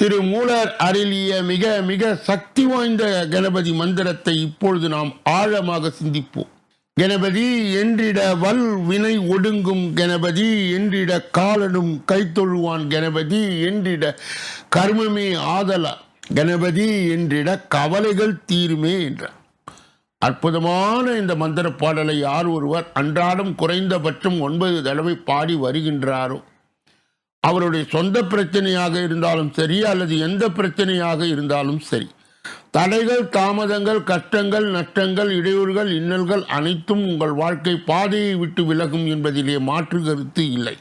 திரு molar அருளிய மிக மிக சக்தி வாய்ந்த கணபதி மந்திரத்தை இப்பொழுது நாம் ஆழமாக சிந்திப்போம். கணபதி என்றிட வல் வினை ஒடுங்கும் கணபதி என்றிட காலனும் கைத்தொழுவான் கணபதி என்றிட கர்மமே ஆதலா. கணபதி என்றிட கவலைகள் தீருமே என்றார். அற்புதமான இந்த மந்திர பாடலை யார் ஒருவர் அன்றாடம் குறைந்தபட்சம் ஒன்பது தடவை பாடி வருகின்றாரோ? அவருடைய சொந்த பிரச்சனையாக இருந்தாலும் சரி அல்லது எந்த பிரச்சனையாக இருந்தாலும் சரி தடைகள் தாமதங்கள் கஷ்டங்கள் நஷ்டங்கள் இடையூறுகள் இன்னல்கள் அனைத்தும் உங்கள் வாழ்க்கை பாதையை விட்டு விலகும் என்பதிலே மாற்று கருத்து இல்லை.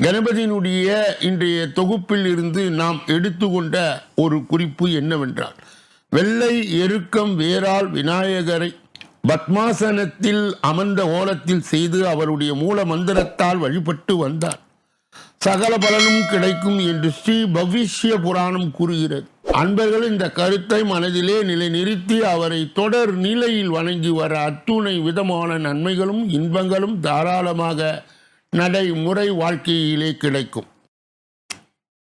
கணபதியினுடைய இன்றைய தொகுப்பில் இருந்து நாம் எடுத்துக்கொண்ட ஒரு குறிப்பு என்னவென்றால் வெள்ளை எருக்கம் வேரால் விநாயகரை பத்மாசனத்தில் அமர்ந்த ஓலத்தில் செய்து அவருடைய மூல மந்திரத்தால் வழிபட்டு வந்தார். சகல பலனும் கிடைக்கும் என்று ஸ்ரீ பவிஷ்ய புராணம் கூறுகிறது. அன்பர்கள் இந்த கருத்தை மனதிலே நிலைநிறுத்தி அவரை தொடர் நிலையில் வணங்கி வர அத்துணை விதமான நன்மைகளும் இன்பங்களும் தாராளமாக நடைமுறை வாழ்க்கையிலே கிடைக்கும்.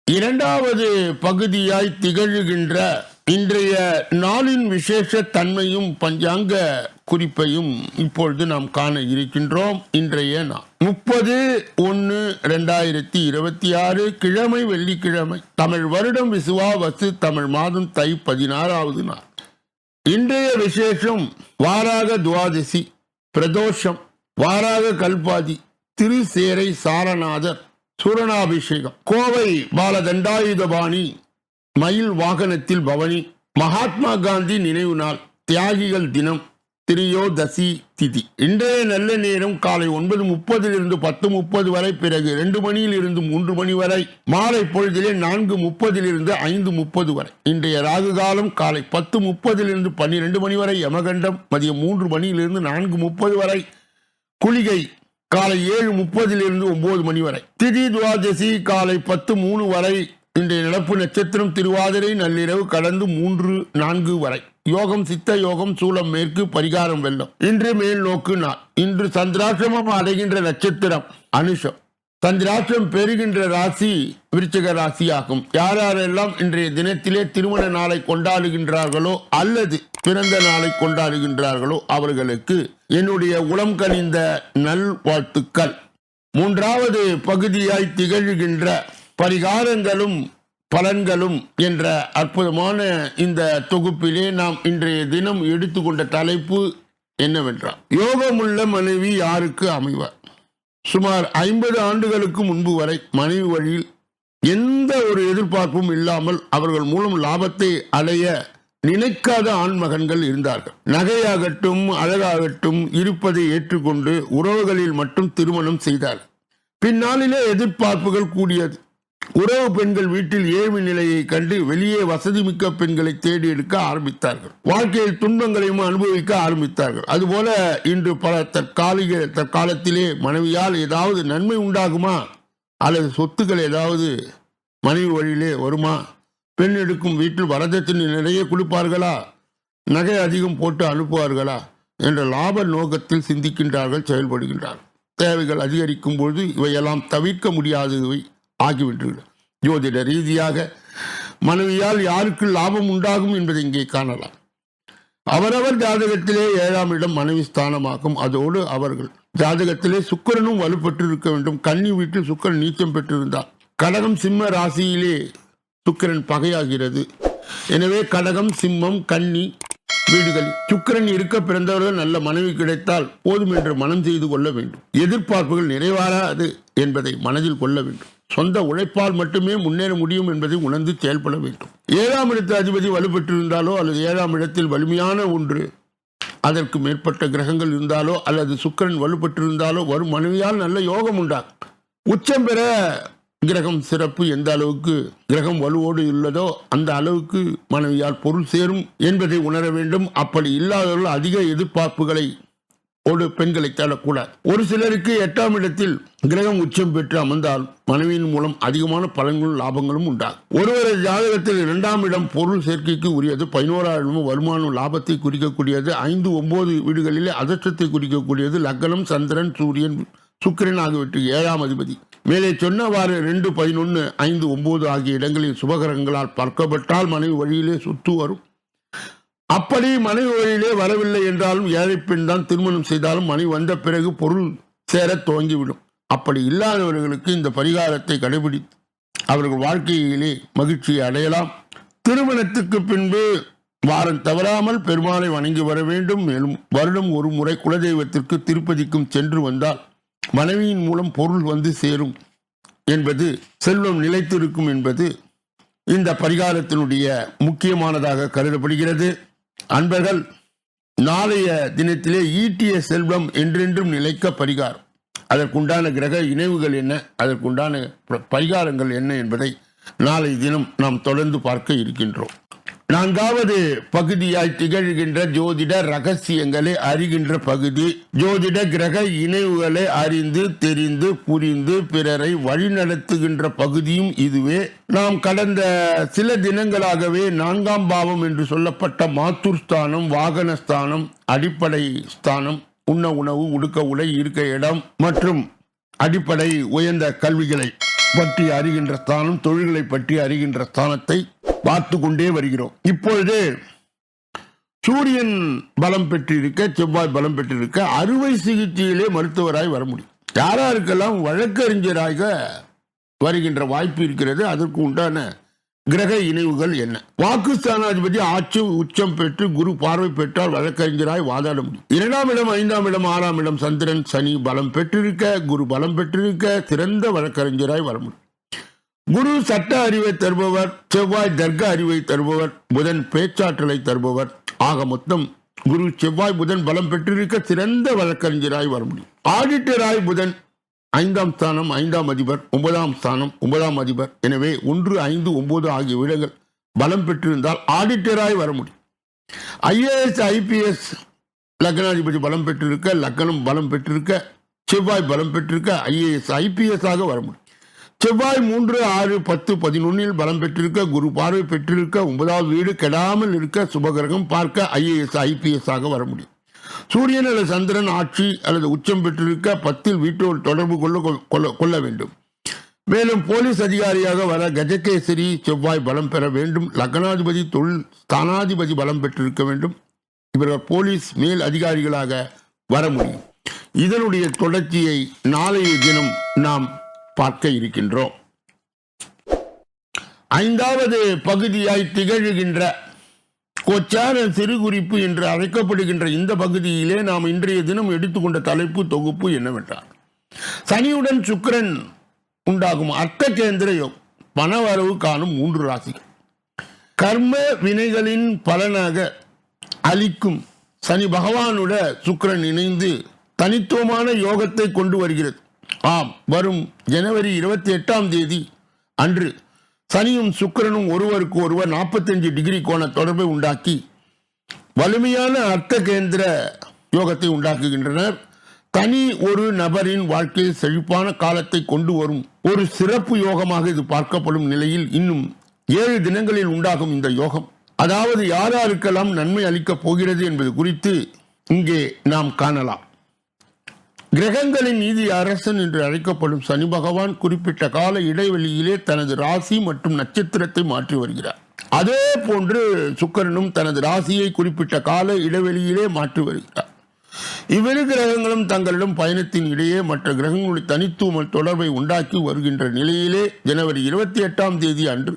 இரண்டாவது பகுதியாய் திகழ்கின்ற இன்றைய நாளின் விசேஷ தன்மையும் பஞ்சாங்க குறிப்பையும் இப்பொழுது நாம் காண இருக்கின்றோம். இன்றைய நாள் முப்பது ஒன்று ரெண்டாயிரத்தி இருபத்தி ஆறு கிழமை வெள்ளிக்கிழமை தமிழ் வருடம் விசுவாவசு தமிழ் மாதம் தை பதினாறாவது நாள். இன்றைய விசேஷம் வாராக துவாதசி பிரதோஷம் வாராக கல்பாதி திருசேரை சாரநாதர் சூரணாபிஷேகம் கோவை பாலதண்டாயுதபாணி மயில் வாகனத்தில் பவனி மகாத்மா காந்தி நினைவு நாள் தியாகிகள் தினம் திரியோதசி திதி. இன்றைய நல்ல நேரம் காலை ஒன்பது முப்பதிலிருந்து பத்து முப்பது வரை பிறகு ரெண்டு மணியில் இருந்து மூன்று மணி வரை மாலை பொழுதிலே நான்கு முப்பதிலிருந்து ஐந்து முப்பது வரை. இன்றைய ராகு காலம் காலை பத்து முப்பதிலிருந்து பன்னிரெண்டு மணி வரை யமகண்டம் மதியம் மூன்று மணியிலிருந்து நான்கு முப்பது வரை குளிகை காலை ஏழு முப்பதிலிருந்து ஒன்பது மணி வரை. திதி துவாதசி காலை பத்து மூணு வரை இன்றைய நடப்பு நட்சத்திரம் திருவாதிரை நள்ளிரவு கடந்து மூன்று நான்கு வரை. யோகம் சித்த யோகம் சூளம் மேற்கு பரிகாரம் வெல்லம். இன்று மேல் நோக்கு நாள். இன்று சந்திராசிரமம் அடைகின்ற நட்சத்திரம் அனுஷம். சந்திராசிரம் பெறுகின்ற ராசி விருச்சிக ராசி ஆகும் யார் யாரெல்லாம் இன்றைய தினத்திலே திருமண நாளை கொண்டாடுகின்றார்களோ அல்லது பிறந்த நாளை கொண்டாடுகின்றார்களோ அவர்களுக்கு என்னுடைய உளம் கனிந்த நல் வாழ்த்துக்கள் மூன்றாவது பகுதியாய் திகழ்கின்ற பரிகாரங்களும் பலன்களும் என்ற அற்புதமான இந்த தொகுப்பிலே நாம் இன்றைய தினம் எடுத்துக்கொண்ட தலைப்பு என்னவென்றால் யோகமுள்ள மனைவி யாருக்கு அமைவார்? சுமார் ஐம்பது ஆண்டுகளுக்கு முன்பு வரை மனைவி வழியில் எந்த ஒரு எதிர்பார்ப்பும் இல்லாமல் அவர்கள் மூலம் லாபத்தை அடைய நினைக்காத ஆண்மகன்கள் இருந்தார்கள். நகையாகட்டும் அழகாகட்டும் இருப்பதை ஏற்றுக்கொண்டு உறவுகளில் மட்டும் திருமணம் செய்தார்கள். பின்னாளிலே எதிர்பார்ப்புகள் கூடியது. உறவு பெண்கள் வீட்டில் ஏழ்மை நிலையை கண்டு வெளியே வசதி மிக்க பெண்களை தேடி எடுக்க ஆரம்பித்தார்கள். வாழ்க்கையில் துன்பங்களையும் அனுபவிக்க ஆரம்பித்தார்கள். அதுபோல இன்று பல தற்காலிக தற்காலத்திலே மனைவியால் ஏதாவது நன்மை உண்டாகுமா? அல்லது சொத்துக்கள் ஏதாவது மனைவி வழியிலே வருமா? பெண் எடுக்கும் வீட்டில் வரதட்சணை நிறைய கொடுப்பார்களா? நகை அதிகம் போட்டு அனுப்புவார்களா? என்ற லாப நோக்கத்தில் சிந்திக்கின்றார்கள் செயல்படுகின்றார்கள். தேவைகள் அதிகரிக்கும் பொழுது இவையெல்லாம் தவிர்க்க முடியாதவை ஆகிவிட்டுள்ளது ஜோதிட ரீதியாக மனைவியால் யாருக்கு லாபம் உண்டாகும் என்பதை இங்கே காணலாம். அவரவர் ஜாதகத்திலே ஏழாம் இடம் மனைவி ஸ்தானமாகும். அதோடு அவர்கள் ஜாதகத்திலே சுக்கிரனும் வலுப்பெற்றிருக்க வேண்டும். கன்னி வீட்டில் சுக்கிரன் நீச்சம் பெற்றிருந்தார். கடகம் சிம்ம ராசியிலே சுக்கிரன் பகையாகிறது. எனவே கடகம் சிம்மம் கன்னி வீடுகளில் சுக்கிரன் இருக்க பிறந்தவர்கள் நல்ல மனைவி கிடைத்தால் போதும் என்று மனம் செய்து கொள்ள வேண்டும். எதிர்பார்ப்புகள் நிறைவாராது என்பதை மனதில் கொள்ள வேண்டும். சொந்த உழைப்பால் மட்டுமே முன்னேற முடியும் என்பதை உணர்ந்து செயல்பட வேண்டும். ஏழாம் இடத்து அதிபதி வலுப்பெற்றிருந்தாலோ அல்லது ஏழாம் இடத்தில் வலிமையான ஒன்று அதற்கு மேற்பட்ட கிரகங்கள் இருந்தாலோ அல்லது சுக்கரன் வலுப்பெற்றிருந்தாலோ வரும் மனைவியால் நல்ல யோகம் உண்டாகும். உச்சம் பெற கிரகம் சிறப்பு எந்த அளவுக்கு கிரகம் வலுவோடு உள்ளதோ அந்த அளவுக்கு மனைவியால் பொருள் சேரும் என்பதை உணர வேண்டும். அப்படி இல்லாதவர்கள் அதிக எதிர்பார்ப்புகளை ஒரு பெண்களை தேடக்கூடாது. ஒரு சிலருக்கு எட்டாம் இடத்தில் கிரகம் உச்சம் பெற்று அமர்ந்தால் மனைவியின் மூலம் அதிகமான பலன்களும் லாபங்களும் உண்டாகும். ஒருவரது ஜாதகத்தில் இரண்டாம் இடம் பொருள் சேர்க்கைக்கு உரியது பதினோராயிரமும் வருமானம் லாபத்தை குறிக்கக்கூடியது ஐந்து ஒன்பது வீடுகளிலே அதிர்ஷ்டத்தை குறிக்கக்கூடியது லக்னம் சந்திரன் சூரியன் சுக்கிரன் ஆகியவற்று ஏழாம் அதிபதி. மேலே சொன்னவாறு ரெண்டு பதினொன்று ஐந்து ஒன்பது ஆகிய இடங்களில் சுபகிரகங்களால் பார்க்கப்பட்டால் மனைவி வழியிலே சுத்து வரும். அப்படி மனைவி வழியிலே வரவில்லை என்றாலும் ஏழை பெண் தான் திருமணம் செய்தாலும் மனைவி வந்த பிறகு பொருள் சேரத் துவங்கிவிடும். அப்படி இல்லாதவர்களுக்கு இந்த பரிகாரத்தை கடைபிடித்து அவர்கள் வாழ்க்கையிலே மகிழ்ச்சியை அடையலாம். திருமணத்துக்கு பின்பு வாரம் தவறாமல் பெருமாளை வணங்கி வர வேண்டும். மேலும் வருடம் ஒரு முறை குலதெய்வத்திற்கு திருப்பதிக்கும் சென்று வந்தால் மனைவியின் மூலம் பொருள் வந்து சேரும் என்பது செல்வம் நிலைத்திருக்கும் என்பது இந்த பரிகாரத்தினுடைய முக்கியமானதாக கருதப்படுகிறது. அன்பர்கள் நாளைய தினத்திலே ஈட்டிய செல்வம் என்றென்றும் நிலைக்க பரிகாரம் அதற்குண்டான கிரக இணைவுகள் என்ன? அதற்குண்டான ப- பரிகாரங்கள் என்ன என்பதை நாளை தினம் நாம் தொடர்ந்து பார்க்க இருக்கின்றோம். நான்காவது பகுதியாய் திகழ்கின்ற ஜோதிட ரகசியங்களை அறிகின்ற பகுதி. ஜோதிட கிரக இணைவுகளை அறிந்து தெரிந்து புரிந்து பிறரை வழிநடத்துகின்ற பகுதியும் இதுவே. நாம் கடந்த சில தினங்களாகவே நான்காம் பாவம் என்று சொல்லப்பட்ட மாத்தூர் ஸ்தானம் வாகன ஸ்தானம் அடிப்படை ஸ்தானம் உண்ண உணவு உடுக்க உடை இருக்க இடம் மற்றும் அடிப்படை உயர்ந்த கல்விகளை பற்றி அறிகின்ற ஸ்தானம் தொழில்களை பற்றி அறிகின்ற ஸ்தானத்தை பார்த்து கொண்டே வருகிறோம். இப்பொழுது சூரியன் பலம் பெற்றிருக்க செவ்வாய் பலம் பெற்றிருக்க அறுவை சிகிச்சையிலே மருத்துவராய் வர முடியும். யாராருக்கெல்லாம் வழக்கறிஞராக வருகின்ற வாய்ப்பு இருக்கிறது அதற்கு உண்டான கிரக இணைவுகள் என்ன? பாகிஸ்தானாதிபதி ஆட்சி உச்சம் பெற்று குரு பார்வை பெற்றால் வழக்கறிஞராய் வாதாட முடியும். இரண்டாம் இடம் ஐந்தாம் இடம் ஆறாம் இடம் சந்திரன் சனி பலம் பெற்றிருக்க குரு பலம் பெற்றிருக்க சிறந்த வழக்கறிஞராய் வர முடியும். குரு சட்ட அறிவை தருபவர் செவ்வாய் தர்க்க அறிவை தருபவர் புதன் பேச்சாற்றலை தருபவர். ஆக மொத்தம் குரு செவ்வாய் புதன் பலம் பெற்றிருக்க சிறந்த வழக்கறிஞராய் வர முடியும். ஆடிட்டராய் புதன் ஐந்தாம் ஸ்தானம் ஐந்தாம் அதிபர் ஒன்பதாம் ஸ்தானம் ஒன்பதாம் அதிபர். எனவே ஒன்று ஐந்து ஒன்பது ஆகிய விடங்கள் பலம் பெற்றிருந்தால் ஆடிட்டராய் வர முடியும். ஐஏஎஸ் ஐபிஎஸ் லக்னாதிபதி பலம் பெற்றிருக்க லக்னம் பலம் பெற்றிருக்க செவ்வாய் பலம் பெற்றிருக்க ஐஏஎஸ் ஐபிஎஸ் ஆக வர முடியும். செவ்வாய் மூன்று ஆறு பத்து பதினொன்னில் பலம் பெற்றிருக்க குரு பார்வை பெற்றிருக்க ஒன்பதாவது வீடு கெடாமல் இருக்க சுபகிரகம் பார்க்க ஐஏஎஸ் ஐபிஎஸ் ஆக வர முடியும். சூரியன் அல்லது சந்திரன் ஆட்சி அல்லது உச்சம் பெற்றிருக்க பத்தில் வீட்டோடு தொடர்பு கொள்ள கொள்ள கொள்ள வேண்டும். மேலும் போலீஸ் அதிகாரியாக வர கஜகேசரி செவ்வாய் பலம் பெற வேண்டும். லக்னாதிபதி தொழில் ஸ்தானாதிபதி பலம் பெற்றிருக்க வேண்டும். இவர்கள் போலீஸ் மேல் அதிகாரிகளாக வர முடியும். இதனுடைய தொடர்ச்சியை நாளைய தினம் நாம் பார்க்க இருக்கின்றோம். ஐந்தாவது பகுதியாய் திகழ்கின்ற கொச்சார சிறு குறிப்பு என்று அழைக்கப்படுகின்ற இந்த பகுதியிலே நாம் இன்றைய தினம் எடுத்துக்கொண்ட தலைப்பு தொகுப்பு என்னவென்றால் சனியுடன் சுக்கரன் உண்டாகும் அர்த்த கேந்திர யோகம் பணவரவு காணும் மூன்று ராசிகள். கர்ம வினைகளின் பலனாக அளிக்கும் சனி பகவானுட சுக்கிரன் இணைந்து தனித்துவமான யோகத்தை கொண்டு வருகிறது. ஆம். வரும் ஜனவரி இருபத்தி எட்டாம் தேதி அன்று சனியும் சுக்கிரனும் ஒருவருக்கு ஒருவர் 45 டிகிரி கோண தொடர்பை உண்டாக்கி வலிமையான அர்த்த கேந்திர யோகத்தை உண்டாக்குகின்றனர். தனி ஒரு நபரின் வாழ்க்கையில் செழிப்பான காலத்தை கொண்டு வரும் ஒரு சிறப்பு யோகமாக இது பார்க்கப்படும் நிலையில் இன்னும் ஏழு தினங்களில் உண்டாகும் இந்த யோகம். அதாவது யார் யாருக்கெல்லாம் நன்மை அளிக்கப் போகிறது என்பது குறித்து இங்கே நாம் காணலாம். கிரகங்களின் நீதி அரசன் என்று அழைக்கப்படும் சனி பகவான் குறிப்பிட்ட கால இடைவெளியிலே தனது ராசி மற்றும் நட்சத்திரத்தை மாற்றி வருகிறார். அதே போன்று சுக்கரனும் தனது ராசியை குறிப்பிட்ட கால இடைவெளியிலே மாற்றி வருகிறார். இவ்விரு கிரகங்களும் தங்களிடம் பயணத்தின் இடையே மற்ற கிரகங்களுடைய தனித்துவ தொடர்பை உண்டாக்கி வருகின்ற நிலையிலே ஜனவரி இருபத்தி எட்டாம் தேதி அன்று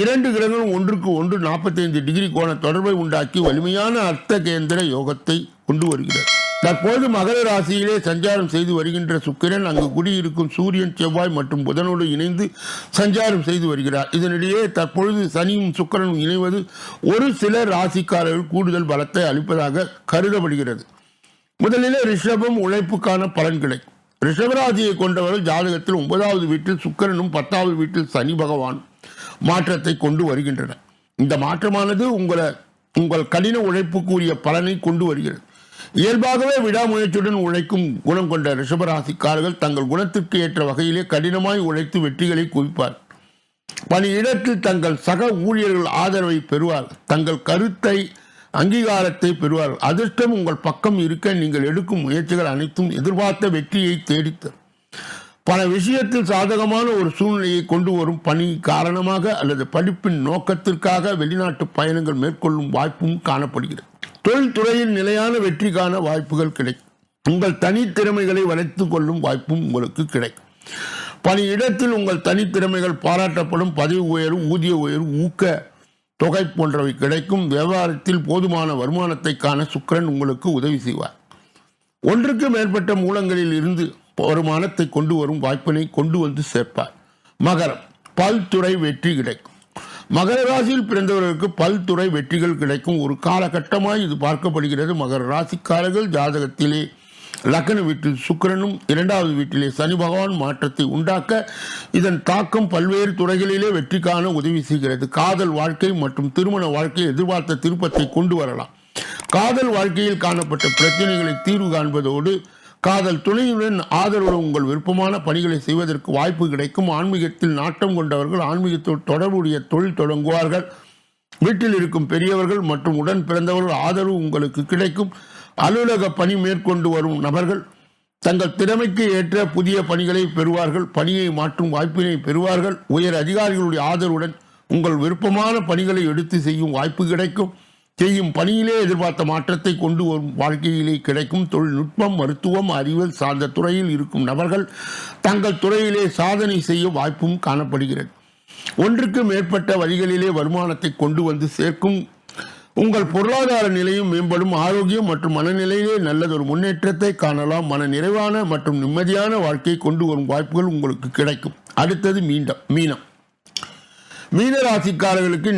இரண்டு கிரகங்களும் ஒன்றுக்கு ஒன்று நாற்பத்தைந்து டிகிரி கோண தொடர்பை உண்டாக்கி வலிமையான அர்த்த கேந்திர யோகத்தை கொண்டு வருகிறது. தற்போது மகர ராசியிலே சஞ்சாரம் செய்து வருகின்ற சுக்கிரன் அங்கு குடியிருக்கும் சூரியன் செவ்வாய் மற்றும் புதனோடு இணைந்து சஞ்சாரம் செய்து வருகிறார். இதனிடையே தற்பொழுது சனியும் சுக்கிரனும் இணைவது ஒரு சில ராசிக்காரர்கள் கூடுதல் பலத்தை அளிப்பதாக கருதப்படுகிறது. முதலிலே ரிஷபம் உழைப்புக்கான பலன் கிடைக்கும் ரிஷபராசியை கொண்டவர்கள் ஜாதகத்தில் ஒன்பதாவது வீட்டில் சுக்கிரனும் பத்தாவது வீட்டில் சனி பகவான் மாற்றத்தை கொண்டு வருகின்றனர். இந்த மாற்றமானது உங்களை உங்கள் கடின உழைப்புக்குரிய பலனை கொண்டு வருகிறது. இயல்பாகவே விடாமுயற்சியுடன் உழைக்கும் குணம் கொண்ட ரிஷபராசிக்காரர்கள் தங்கள் குணத்திற்கு ஏற்ற வகையிலே கடினமாய் உழைத்து வெற்றிகளை குவிப்பார். பணியிடத்தில் தங்கள் சக ஊழியர்கள் ஆதரவை பெறுவார். தங்கள் கருத்தை அங்கீகாரத்தை பெறுவார் அதிர்ஷ்டம் உங்கள் பக்கம் இருக்க நீங்கள் எடுக்கும் முயற்சிகள் அனைத்தும் எதிர்பார்த்த வெற்றியை தேடித்தரும். பல விஷயத்தில் சாதகமான ஒரு சூழ்நிலையை கொண்டு வரும் பணி காரணமாக அல்லது படிப்பின் நோக்கத்திற்காக வெளிநாட்டு பயணங்கள் மேற்கொள்ளும் வாய்ப்பும் காணப்படுகிறது. தொழில்துறையில் நிலையான வெற்றிக்கான வாய்ப்புகள் கிடைக்கும். உங்கள் தனித்திறமைகளை வளர்த்துக் கொள்ளும் வாய்ப்பும் உங்களுக்கு கிடைக்கும். பணியிடத்தில் உங்கள் தனித்திறமைகள் பாராட்டப்படும் பதவி உயர்வு ஊதிய உயர்வு ஊக்க தொகை போன்றவை கிடைக்கும். வியாபாரத்தில் போதுமான வருமானத்தை காண சுக்கிரன் உங்களுக்கு உதவி செய்வார். ஒன்றுக்கு மேற்பட்ட மூலங்களில் இருந்து வருமானத்தை கொண்டு வரும் வாய்ப்பினை கொண்டு வந்து சேர்ப்பார். மகரம் பல்துறை வெற்றி கிடைக்கும். மகர ராசியில் பிறந்தவர்களுக்கு பல்துறை வெற்றிகள் கிடைக்கும். ஒரு காலகட்டமாய் இது பார்க்கப்படுகிறது. மகர ராசிக்காரர்கள் ஜாதகத்திலே லக்ன வீட்டில் சுக்கிரனும் இரண்டாவது வீட்டிலே சனி பகவான் மாற்றத்தை உண்டாக்க இதன் தாக்கம் பல்வேறு துறைகளிலே வெற்றி காண உதவி செய்கிறது. காதல் வாழ்க்கை மற்றும் திருமண வாழ்க்கை எதிர்பார்த்த திருப்பத்தை கொண்டு வரலாம். காதல் வாழ்க்கையில் காணப்பட்ட பிரச்சனைகளை தீர்வு காண்பதோடு காதல் துணையுடன் ஆதரவுடன் உங்கள் விருப்பமான பணிகளை செய்வதற்கு வாய்ப்பு கிடைக்கும். ஆன்மீகத்தில் நாட்டம் கொண்டவர்கள் ஆன்மீகத்தோடு தொடர்புடைய தொழில் தொடங்குவார்கள். வீட்டில் இருக்கும் பெரியவர்கள் மற்றும் உடன் பிறந்தவர்கள் ஆதரவு உங்களுக்கு கிடைக்கும். அலுவலக பணி மேற்கொண்டு வரும் நபர்கள் தங்கள் திறமைக்கு ஏற்ற புதிய பணிகளை பெறுவார்கள். பணியை மாற்றும் வாய்ப்பினை பெறுவார்கள். உயர் அதிகாரிகளுடைய ஆதரவுடன் உங்கள் விருப்பமான பணிகளை எடுத்து செய்யும் வாய்ப்பு கிடைக்கும். செய்யும் பணியிலே எதிர்பார்த்த மாற்றத்தை கொண்டு வரும் வாழ்க்கையிலே கிடைக்கும் தொழில்நுட்பம் மருத்துவம் அறிவியல் சார்ந்த துறையில் இருக்கும் நபர்கள் தங்கள் துறையிலே சாதனை செய்ய வாய்ப்பும் காணப்படுகிறது. ஒன்றுக்கு மேற்பட்ட வழிகளிலே வருமானத்தை கொண்டு வந்து சேர்க்கும் உங்கள் பொருளாதார நிலையும் மேம்படும். ஆரோக்கியம் மற்றும் மனநிலையிலே நல்லதொரு முன்னேற்றத்தை காணலாம். மன நிறைவான மற்றும் நிம்மதியான வாழ்க்கையை கொண்டு வரும் வாய்ப்புகள் உங்களுக்கு கிடைக்கும். அடுத்தது மீண்டம் மீனம். மீன ராசிக்காரர்களுக்கு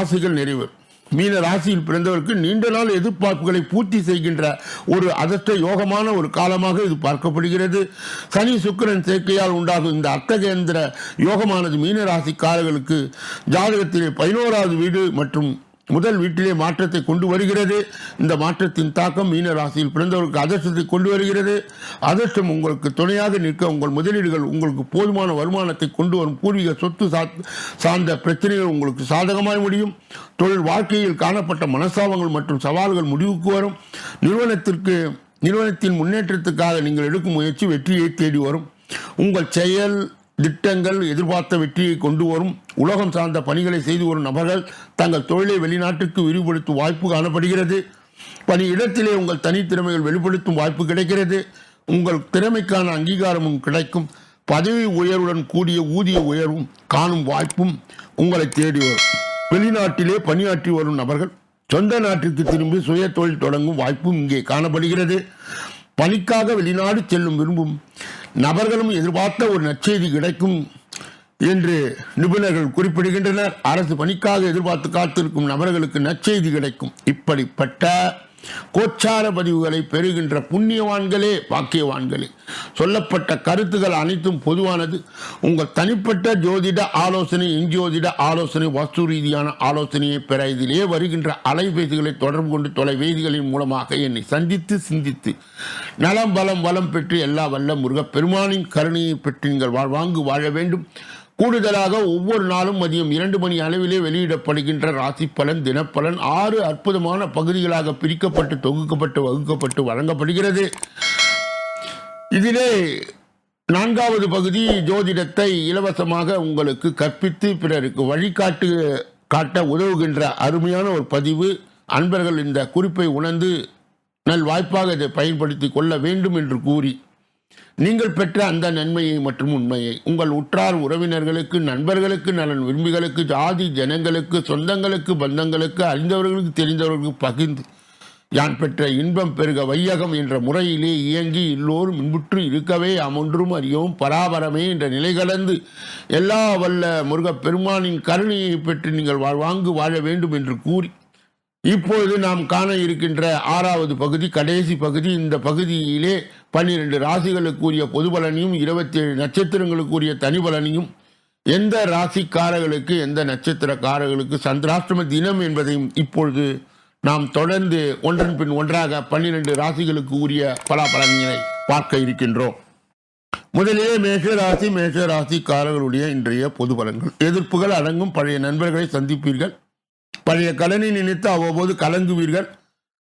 ஆசைகள் நிறைவேறும். மீன ராசியில் பிறந்தவருக்கு நீண்ட நாள் எதிர்பார்ப்புகளை பூர்த்தி செய்கின்ற ஒரு அதிர்ஷ்ட யோகமான ஒரு காலமாக இது பார்க்கப்படுகிறது. சனி சுக்கிரன் சேர்க்கையால் உண்டாகும் இந்த அர்த்தகேந்திர யோகமானது மீன ராசிக்காரர்களுக்கு ஜாதகத்திலே பதினோராவது வீடு மற்றும் முதல் வீட்டிலே மாற்றத்தை கொண்டு வருகிறது. இந்த மாற்றத்தின் தாக்கம் மீன ராசியில் பிறந்தவருக்கு அதிர்ஷ்டத்தை கொண்டு வருகிறது. அதிர்ஷ்டம் உங்களுக்கு துணையாக நிற்க உங்கள் முதலீடுகள் உங்களுக்கு போதுமான வருமானத்தை கொண்டு வரும் பூர்வீக சொத்து சா- சார்ந்த பிரச்சனைகள் உங்களுக்கு சாதகமாய் முடியும். தொழில் வாழ்க்கையில் காணப்பட்ட மனசாபங்கள் மற்றும் சவால்கள் முடிவுக்கு வரும். நிறுவனத்திற்கு நிறுவனத்தின் முன்னேற்றத்துக்காக நீங்கள் எடுக்கும் முயற்சி வெற்றியை தேடி வரும். உங்கள் செயல் திட்டங்கள் எதிர்பார்த்த வெற்றியை கொண்டு வரும். உலகம் சார்ந்த பணிகளை செய்து வரும் நபர்கள் தங்கள் தொழிலை வெளிநாட்டுக்கு விரிவுபடுத்தும் வாய்ப்பு காணப்படுகிறது. பணியிடத்திலே உங்கள் தனித்திறமைகள் வெளிப்படுத்தும் வாய்ப்பு கிடைக்கிறது. உங்கள் திறமைக்கான அங்கீகாரமும் கிடைக்கும். பதவி உயர்வுடன் கூடிய ஊதிய உயர்வும் காணும் வாய்ப்பும் உங்களை தேடி வரும். வெளிநாட்டிலே பணியாற்றி வரும் நபர்கள் சொந்த நாட்டிற்கு திரும்பி சுய தொழில் தொடங்கும் வாய்ப்பும் இங்கே காணப்படுகிறது. பணிக்காக வெளிநாடு செல்லும் விரும்பும் நபர்களும் எதிர்பார்த்த ஒரு நற்செய்தி கிடைக்கும் என்று நிபுணர்கள் குறிப்பிடுகின்றனர். அரசு பணிக்காக எதிர்பார்த்து காத்திருக்கும் நபர்களுக்கு நற்செய்தி கிடைக்கும். இப்படிப்பட்ட கோச்சார பதிவுகளை பெறுகின்ற புண்ணியவான்களே வாக்கியவான்களே சொல்லப்பட்ட கருத்துகள் அனைத்தும் பொதுவானது. உங்கள் தனிப்பட்ட ஜோதிட ஆலோசனை எஞ்சோதிட ஆலோசனை வஸ்து ரீதியான ஆலோசனையை பெற இதிலே வருகின்ற அலைபேசிகளை தொடர்பு கொண்டு தொலைவேதிகளின் மூலமாக என்னை சந்தித்து சிந்தித்து நலம் பலம் வளம் பெற்று எல்லா வல்ல முருக பெருமானின் கருணையை பெற்று நீங்கள் வாழ்வாங்கு வாழ வேண்டும். கூடுதலாக ஒவ்வொரு நாளும் மதியம் இரண்டு மணி அளவிலே வெளியிடப்படுகின்ற ராசி பலன் தினப்பலன் ஆறு அற்புதமான பகுதிகளாக பிரிக்கப்பட்டு தொகுக்கப்பட்டு வகுக்கப்பட்டு வழங்கப்படுகிறது. இதிலே நான்காவது பகுதி ஜோதிடத்தை இலவசமாக உங்களுக்கு கற்பித்து பிறருக்கு வழிகாட்டு காட்ட உதவுகின்ற அருமையான ஒரு பதிவு. அன்பர்கள் இந்த குறிப்பை உணர்ந்து நல் வாய்ப்பாக இதை பயன்படுத்தி கொள்ள வேண்டும் என்று கூறி நீங்கள் பெற்ற அந்த நன்மையை மற்றும் உண்மையை உங்கள் உற்றார் உறவினர்களுக்கு நண்பர்களுக்கு நலன் விரும்பிகளுக்கு ஜாதி ஜனங்களுக்கு சொந்தங்களுக்கு பந்தங்களுக்கு அறிந்தவர்களுக்கு தெரிந்தவர்களுக்கு பகிர்ந்து யான் பெற்ற இன்பம் பெருக வையகம் என்ற முறையிலே இயங்கி எல்லோரும் இன்புற்று இருக்கவே அமொன்றும் அறியோம் பராபரமே என்ற நிலை கலந்து எல்லா வல்ல முருகப் பெருமானின் கருணையை பெற்று நீங்கள் வாழ்வாங்கு வாழ வேண்டும் என்று கூறி இப்பொழுது நாம் காண இருக்கின்ற ஆறாவது பகுதி கடைசி பகுதி. இந்த பகுதியிலே பன்னிரண்டு ராசிகளுக்குரிய பொது பலனையும் இருபத்தி ஏழு நட்சத்திரங்களுக்குரிய தனி பலனையும் எந்த ராசிக்காரர்களுக்கு எந்த நட்சத்திரக்காரர்களுக்கு சந்திராஷ்டம தினம் என்பதையும் இப்பொழுது நாம் தொடர்ந்து ஒன்றன் பின் ஒன்றாக பன்னிரண்டு ராசிகளுக்கு உரிய பலாபலன்களை பார்க்க இருக்கின்றோம். முதலிலே மேஷராசி ராசி ராசிக்காரர்களுடைய இன்றைய பொது பலன்கள். எதிர்ப்புகள் அடங்கும். பழைய நண்பர்களை சந்திப்பீர்கள். பழைய கடனை நினைத்து அவ்வப்போது கலங்குவீர்கள்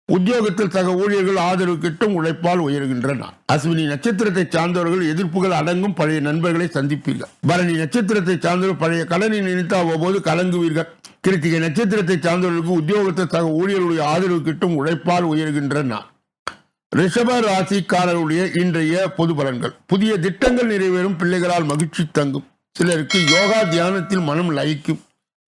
உத்தியோகத்தில் சக ஊழியர்கள் ஆதரவு கிட்டும் உழைப்பால் உயர்கின்றன. அஸ்வினி நட்சத்திரத்தை சார்ந்தவர்கள் எதிர்ப்புகள் அடங்கும் பழைய நண்பர்களை சந்திப்பீர்கள். பரணி நட்சத்திரத்தை சார்ந்தவர்கள் பழைய கடனை நினைத்து அவ்வப்போது கலங்குவீர்கள் கிருத்திகை நட்சத்திரத்தை சார்ந்தவர்களுக்கு உத்தியோகத்தில் சக ஊழியர்களுடைய ஆதரவு கிட்டும் உழைப்பால் உயர்கின்றன. ரிஷப ராசிக்காரருடைய இன்றைய பொது பலன்கள். புதிய திட்டங்கள் நிறைவேறும் பிள்ளைகளால் மகிழ்ச்சி தங்கும். சிலருக்கு யோகா தியானத்தில் மனம் லயிக்கும்.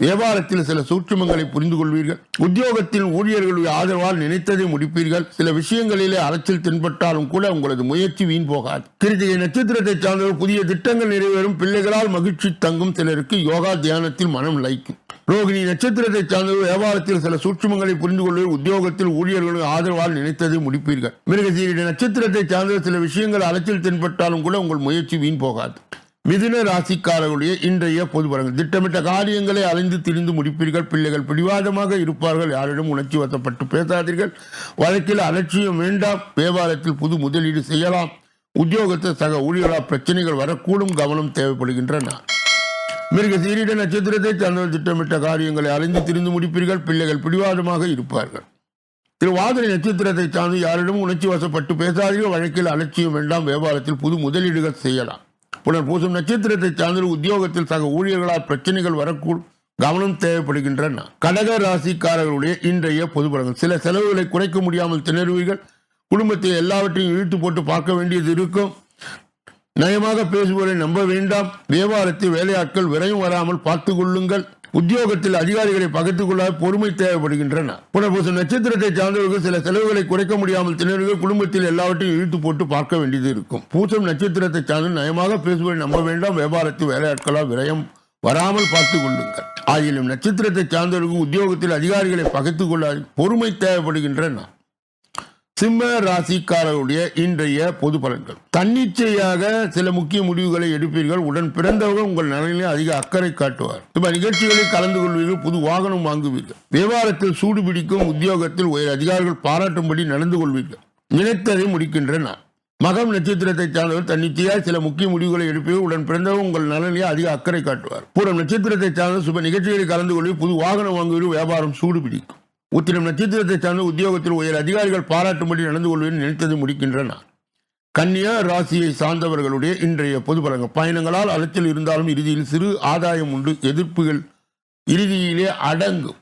வியாபாரத்தில் சில சூட்சுமங்களை புரிந்து கொள்வீர்கள் உத்தியோகத்தில் ஊழியர்களுடைய ஆதரவால் நினைத்ததை முடிப்பீர்கள். சில விஷயங்களிலே அலைச்சல் தென்பட்டாலும் கூட உங்களது முயற்சி வீண் போகாது. கிருத்திகை நட்சத்திரத்தை சார்ந்தவர் புதிய திட்டங்கள் நிறைவேறும். பிள்ளைகளால் மகிழ்ச்சி தங்கும் சிலருக்கு யோகா தியானத்தில் மனம் லைக்கும் ரோகிணி நட்சத்திரத்தை சார்ந்தவர் வியாபாரத்தில் சில சூட்சுமங்களை புரிந்து கொள்வது உத்தியோகத்தில் ஊழியர்களுடைய ஆதரவால் நினைத்ததை முடிப்பீர்கள். மிருகசீரிட நட்சத்திரத்தை சார்ந்த சில விஷயங்கள் அலைச்சல் தென்பட்டாலும் கூட உங்கள் முயற்சி வீண் போகாது. மிதுன ராசிக்காரர்களுடைய இன்றைய பொது பலன்கள். திட்டமிட்ட காரியங்களை அலைந்து திரிந்து முடிப்பீர்கள். பிள்ளைகள் பிடிவாதமாக இருப்பார்கள். யாரிடம் உணர்ச்சி வசப்பட்டு பேசாதீர்கள். வழக்கில் அலட்சியம் வேண்டாம். வியாபாரத்தில் புது முதலீடு செய்யலாம். உத்தியோகத்தை சக ஊழியர்களால் பிரச்சனைகள் வரக்கூடும். கவனம் தேவைப்படுகின்றன. மிருக சீரிட நட்சத்திரத்தை சார்ந்தவர் திட்டமிட்ட காரியங்களை அலைந்து திரிந்து முடிப்பீர்கள். பிள்ளைகள் பிடிவாதமாக இருப்பார்கள். திருவாதிரை நட்சத்திரத்தை சார்ந்து யாரிடமும் உணர்ச்சி வசப்பட்டு பேசாதீர்கள். வழக்கில் அலட்சியம் வேண்டாம். வியாபாரத்தில் புது முதலீடுகள் செய்யலாம். புனர் பூசம் நட்சத்திரத்தை சார்ந்த உத்தியோகத்தில் சக ஊழியர்களால் பிரச்சனைகள் வரக்கூடும் கவனம் தேவைப்படுகின்றன. கடக ராசிக்காரர்களுடைய இன்றைய பொது சில செலவுகளை குறைக்க முடியாமல் திணறுவீர்கள். குடும்பத்தை எல்லாவற்றையும் இழுத்து போட்டு பார்க்க வேண்டியது இருக்கும். நயமாக பேசுவதை நம்ப வேண்டாம். வியாபாரத்தில் வேலையாட்கள் விரையும் வராமல் பார்த்துக் கொள்ளுங்கள். உத்தியோகத்தில் அதிகாரிகளை பகிர்ந்து கொள்ள பொறுமை தேவைப்படுகின்றன. புனர்பூசம் நட்சத்திரத்தை சார்ந்தவர்கள் சில செலவுகளை குறைக்க முடியாமல் திணறுகள் குடும்பத்தில் எல்லாவற்றையும் இழுத்து போட்டு பார்க்க வேண்டியது இருக்கும். பூசம் நட்சத்திரத்தை சார்ந்து நயமாக பேசுவதை நம்ப வேண்டாம். வியாபாரத்தில் வேலையாட்களால் விரயம் வராமல் பார்த்துக் கொள்ளுங்கள். ஆயினும் நட்சத்திரத்தை சார்ந்தவர்களுக்கு உத்தியோகத்தில் அதிகாரிகளை பகைத்துக் கொள்ள பொறுமை தேவைப்படுகின்றன. சிம்ம ராசிக்காரருடைய இன்றைய பொது பலன்கள். தன்னிச்சையாக சில முக்கிய முடிவுகளை எடுப்பீர்கள். உடன் பிறந்தவர்கள் உங்கள் நலனிலே அதிக அக்கறை காட்டுவார். இப்ப நிகழ்ச்சிகளில் கலந்து கொள்வீர்கள். புது வாகனம் வாங்குவீர்கள். வியாபாரத்தில் சூடு பிடிக்கும் உத்தியோகத்தில் உயர் அதிகாரிகள் பாராட்டும்படி நடந்து கொள்வீர்கள். நினைத்ததை முடிக்கின்றன மகம் நட்சத்திரத்தை சார்ந்தவர் தன்னிச்சையாக சில முக்கிய முடிவுகளை எடுப்பீர்கள். உடன் பிறந்தவர் உங்கள் நலனிலே அதிக அக்கறை காட்டுவார். பூரம் நட்சத்திரத்தை சார்ந்த சுப நிகழ்ச்சிகளில் கலந்து கொள்வீர்கள். புது வாகனம் வாங்குவீர்கள். வியாபாரம் சூடு பிடிக்கும். உத்திரம் நட்சத்திரத்தை சார்ந்த உத்தியோகத்தில் உயர் அதிகாரிகள் பாராட்டும்படி நடந்து கொள்வேன் நினைத்தது முடிக்கின்றன. கன்னியா ராசியை சார்ந்தவர்களுடைய இன்றைய பொது பலங்கள் பயணங்களால் அலைச்சல் இருந்தாலும் இறுதியில் சிறு ஆதாயம் உண்டு. எதிர்ப்புகள் இறுதியிலே அடங்கும்.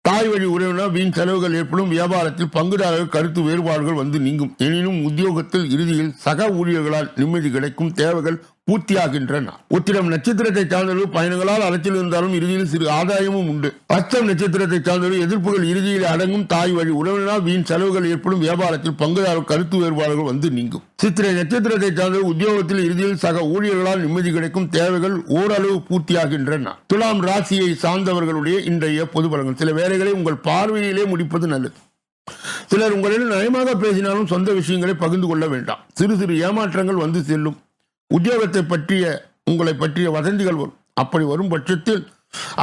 தாய் வழி உறவினர் வீண் செலவுகள் ஏற்படும். வியாபாரத்தில் பங்குதாரர்கள் கருத்து வேறுபாடுகள் வந்து நீங்கும். எனினும் உத்தியோகத்தில் இறுதியில் சக ஊழியர்களால் நிம்மதி கிடைக்கும். தேவைகள் பூர்த்தியாகின்றன உத்திரம் நட்சத்திரத்தை சார்ந்தவர்கள் பயணங்களால் அலைச்சல் இருந்தாலும் இறுதியில் சிறு ஆதாயமும் உண்டு. அஸ்தம் நட்சத்திரத்தை சார்ந்தவர்கள் எதிர்ப்புகள் இறுதியில் அடங்கும் தாய் வழி. உறவினால் வீண் செலவுகள் ஏற்படும். வியாபாரத்தில் பங்குதாரர் கருத்து வேறுபாடுகள் வந்து நீங்கும். சித்திரை நட்சத்திரத்தை சார்ந்தவர் உத்தியோகத்தில் இறுதியில் சக ஊழியர்களால் நிம்மதி கிடைக்கும். தேவைகள் ஓரளவு பூர்த்தியாகின்றன. துலாம் ராசியை சார்ந்தவர்களுடைய இன்றைய பொது பலங்கள் சில வேலைகளை உங்கள் பார்வையிலே முடிப்பது நல்லது. சிலர் உங்களிடம் நயமாக பேசினாலும் சொந்த விஷயங்களை பகிர்ந்து கொள்ள வேண்டாம். சிறு சிறு ஏமாற்றங்கள் வந்து செல்லும். உத்தியோகத்தை பற்றிய உங்களை பற்றிய வதந்திகள் வரும். அப்படி வரும் பட்சத்தில்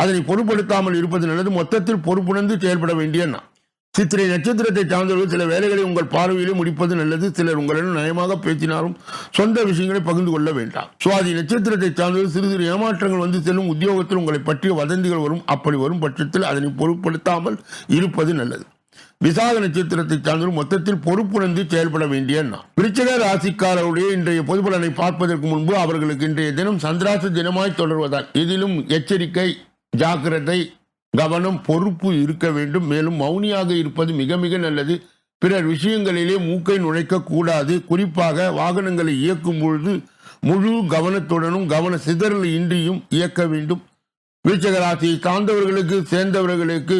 அதனை பொருட்படுத்தாமல் இருப்பது நல்லது. மொத்தத்தில் பொறுப்புணர்ந்து செயல்பட வேண்டிய நான் சித்திரை நட்சத்திரத்தை சார்ந்தவர்கள் சில வேலைகளை உங்கள் பார்வையிலே முடிப்பது நல்லது. சிலர் உங்களிடம் நயமாக பேசினாலும் சொந்த விஷயங்களை பகிர்ந்து கொள்ள வேண்டாம். சுவாதி நட்சத்திரத்தை சார்ந்தவர்கள் சிறு சிறு ஏமாற்றங்கள் வந்து செல்லும் உத்தியோகத்தில் உங்களை பற்றிய வதந்திகள் வரும். அப்படி வரும் பட்சத்தில் அதனை பொருட்படுத்தாமல் இருப்பது நல்லது. விசாக நட்சத்திரத்தை சார்ந்தவர் மொத்தத்தில் பொறுப்புணர்ந்து செயல்பட வேண்டிய நான் விருச்சக ராசிக்காரருடைய இன்றைய பொதுபலனை பார்ப்பதற்கு முன்பு அவர்களுக்கு இன்றைய தினம் சந்திராச தினமாய் தொடர்வதால் இதிலும் எச்சரிக்கை ஜாக்கிரதை கவனம் பொறுப்பு இருக்க வேண்டும். மேலும் மௌனியாக இருப்பது மிக மிக நல்லது. பிறர் விஷயங்களிலே மூக்கை நுழைக்க கூடாது. குறிப்பாக வாகனங்களை இயக்கும் பொழுது முழு கவனத்துடனும் கவன சிதறல் இன்றியும் இயக்க வேண்டும். விருச்சக ராசியை சார்ந்தவர்களுக்கு சேர்ந்தவர்களுக்கு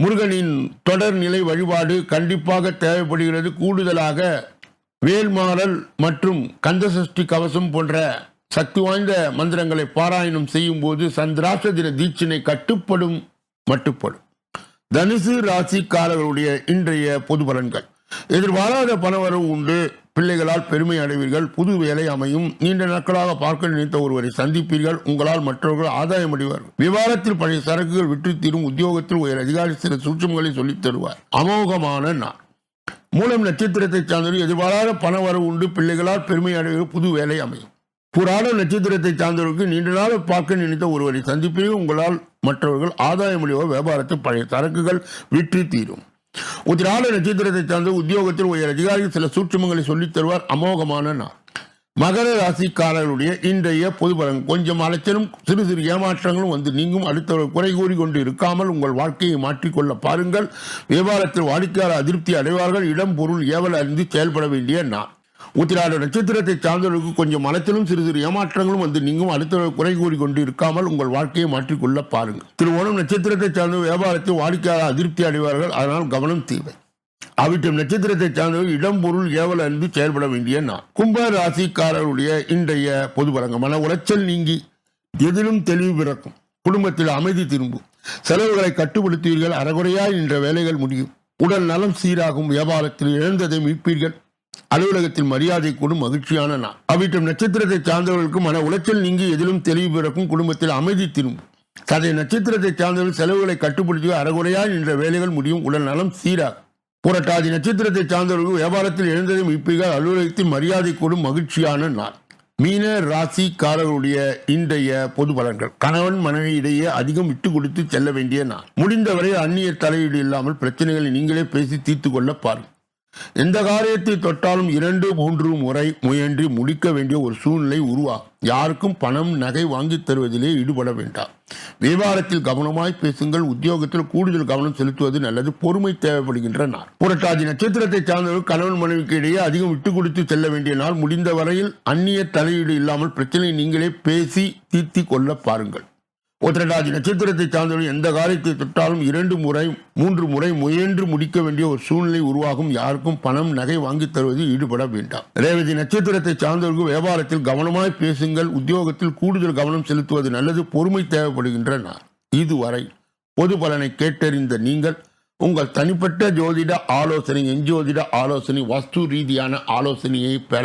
முருகனின் தொடர்நிலை வழிபாடு கண்டிப்பாக தேவைப்படுகிறது. கூடுதலாக வேல்மாறல் மற்றும் கந்தசஷ்டி கவசம் போன்ற சக்தி வாய்ந்த மந்திரங்களை பாராயணம் செய்யும் போது சந்திராச தின தீட்சினை கட்டுப்படும் மட்டுப்படும். தனுசு ராசிக்காரர்களுடைய இன்றைய பொது பலன்கள். எதிர்பாராத பணவரவு உண்டு. பிள்ளைகளால் பெருமை அடைவீர்கள். புது வேலை அமையும். நீண்ட நாட்களாக பார்க்க நினைத்த ஒருவரை சந்திப்பீர்கள். உங்களால் மற்றவர்கள் ஆதாயம் அடைவார்கள். விவாதத்தில் பழைய சரக்குகள் விற்று தீரும். உத்தியோகத்தில் உயர் அதிகாரி சில சூட்சங்களை சொல்லித் தருவார். அமோகமான நாள். மூலம் நட்சத்திரத்தை சார்ந்தவர் எதிர்பாராத பண வரவு உண்டு. பிள்ளைகளால் பெருமை அடைவது புது வேலை அமையும். புராண நட்சத்திரத்தை சார்ந்தவருக்கு நீண்ட நாள் பார்க்க நினைத்த ஒருவரை சந்திப்பீர்கள். உங்களால் மற்றவர்கள் ஆதாயம் அடைவோர் வியாபாரத்தில் பழைய சரக்குகள் விற்று தீரும். உத்திராட நட்சத்திரத்தை தந்து உத்தியோகத்தில் உயர் அதிகாரி சில சூட்சமங்களை சொல்லித் தருவார். அமோகமான நாள். மகர ராசிக்காரர்களுடைய இன்றைய பொது பலன். கொஞ்சம் அலைச்சலும் சிறு சிறு ஏமாற்றங்களும் வந்து நீங்கும். அடுத்தவர் குறை கூறி கொண்டு இருக்காமல் உங்கள் வாழ்க்கையை மாற்றிக்கொள்ள பாருங்கள். வியாபாரத்தில் வாடிக்கையாளர் அதிருப்தி அடைவார்கள். இடம் பொருள் ஏவல் அறிந்து செயல்பட வேண்டிய நாள் உத்திராட நட்சத்திரத்தை சார்ந்தவர்களுக்கு கொஞ்சம் மனத்திலும் சிறு சிறு ஏமாற்றங்களும் வந்து நீங்கும். அடுத்த குறை கூறி கொண்டு இருக்காமல் உங்கள் வாழ்க்கையை மாற்றிக்கொள்ள பாருங்கள். திருவோணம் நட்சத்திரத்தை சார்ந்த வியாபாரத்தில் வாடிக்கையாளர் அதிருப்தி அடைவார்கள். அதனால் கவனம் தேவை. அவிட்டம் நட்சத்திரத்தை சார்ந்தவர் இடம் பொருள் ஏவல் அறிந்து செயல்பட வேண்டிய நான் கும்ப ராசிக்காரருடைய இன்றைய பொது பலங்கள் மன உளைச்சல் நீங்கி எதிலும் தெளிவு பிறக்கும். குடும்பத்தில் அமைதி திரும்பும். செலவுகளை கட்டுப்படுத்துவீர்கள். அறகுறையாய் நின்ற வேலைகள் முடியும். உடல் நலம் சீராகும். வியாபாரத்தில் இழந்ததை மீட்பீர்கள். அலுவலகத்தில் மரியாதை கூடும் மகிழ்ச்சியான நாள். அவற்றும் நட்சத்திரத்தை சார்ந்தவர்களுக்கு மன உளைச்சல் நீங்கி எதிலும் தெளிவு பிறக்கும் குடும்பத்தில் அமைதி திரும்பும் கதை நட்சத்திரத்தை சார்ந்தவர்கள் செலவுகளை கட்டுப்படுத்தி அறகுறையாய் நின்ற வேலைகள் முடியும். உடல் நலம் சீராகும். புரட்டாதி நட்சத்திரத்தை சார்ந்தவர்கள் வியாபாரத்தில் எழுந்ததும் இப்பிகள் அலுவலகத்தில் மரியாதை கூடும் மகிழ்ச்சியான நாள். மீன ராசிக்காரர்களுடைய இன்றைய பொது பலன்கள். கணவன் மனைவி இடையே அதிகம் விட்டு கொடுத்து செல்ல வேண்டிய நாள். முடிந்தவரை அந்நிய தலையீடு இல்லாமல் பிரச்சனைகளை நீங்களே பேசி தீர்த்து கொள்ள பாருங்கள். எந்த காரியத்தை தொட்டாலும் இரண்டு மூன்று முறை முயன்று முடிக்க வேண்டிய ஒரு சூழ்நிலை உருவாகும் யாருக்கும் பணம் நகை வாங்கி தருவதிலே ஈடுபட வேண்டாம். வியாபாரத்தில் கவனமாய் பேசுங்கள். உத்தியோகத்தில் கூடுதல் கவனம் செலுத்துவது நல்லது. பொறுமை தேவைப்படுகின்ற நாள். புரட்டாதி நட்சத்திரத்தை சார்ந்தவர்கள் கணவன் மனைவிக்கு இடையே அதிகம் விட்டு கொடுத்து செல்ல வேண்டிய நாள் முடிந்த வரையில் அந்நிய தலையீடு இல்லாமல் பிரச்சனை நீங்களே பேசி தீர்த்தி கொள்ள பாருங்கள். உத்திரடாதி நட்சத்திரத்தை சார்ந்தவர்கள் எந்த காரியத்தை தொட்டாலும் இரண்டு முறை மூன்று முறை முயன்று முடிக்க வேண்டிய ஒரு சூழ்நிலை உருவாகும். யாருக்கும் பணம் நகை வாங்கித் தருவதில் ஈடுபட வேண்டாம். ரேவதி நட்சத்திரத்தை சார்ந்தவர்கள் வியாபாரத்தில் கவனமாய் பேசுங்கள். உத்தியோகத்தில் கூடுதல் கவனம் செலுத்துவது நல்லது. பொறுமை தேவைப்படுகின்ற இதுவரை பொது பலனை கேட்டறிந்த நீங்கள் உங்கள் தனிப்பட்ட ஜோதிட ஆலோசனை எஞ்சோதிட ஆலோசனை வஸ்து ரீதியான ஆலோசனையை பெற